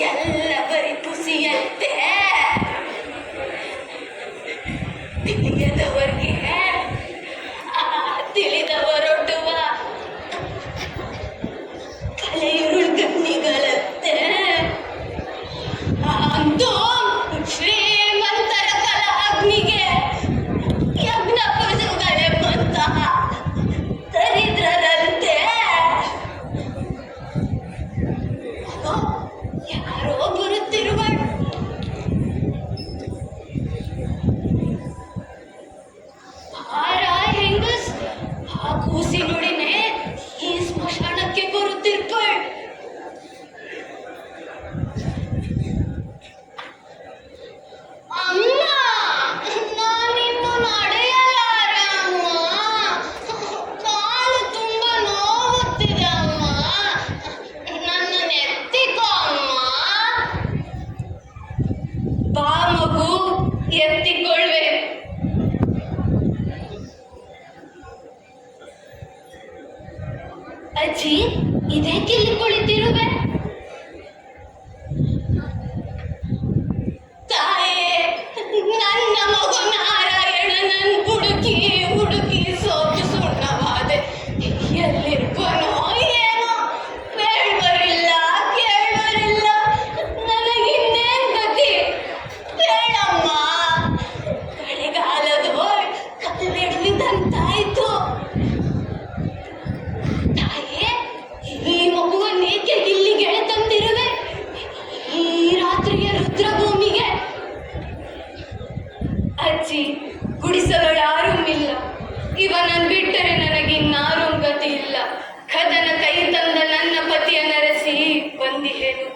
ಎಲ್ಲವರಿ ಖುಷಿಯಂತೆ ತಿಳಿಯದವರು ಎತ್ತಿಕೊಳ್ಳುವೆ. ಅಜ್ಜಿ ಇದೇ ಕುಳಿತಿರುವೆ? ಹಚ್ಚಿ ಗುಡಿಸಲು ಯಾರೂ ಇಲ್ಲ. ಇವನನ್ನು ಬಿಟ್ಟರೆ ನನಗಿನ್ನಾರು ಗತಿ ಇಲ್ಲ. ಕದನ ಕೈ ತಂದ ನನ್ನ ಪತಿಯ ನರಸಿ ಬಂದಿಹೇನು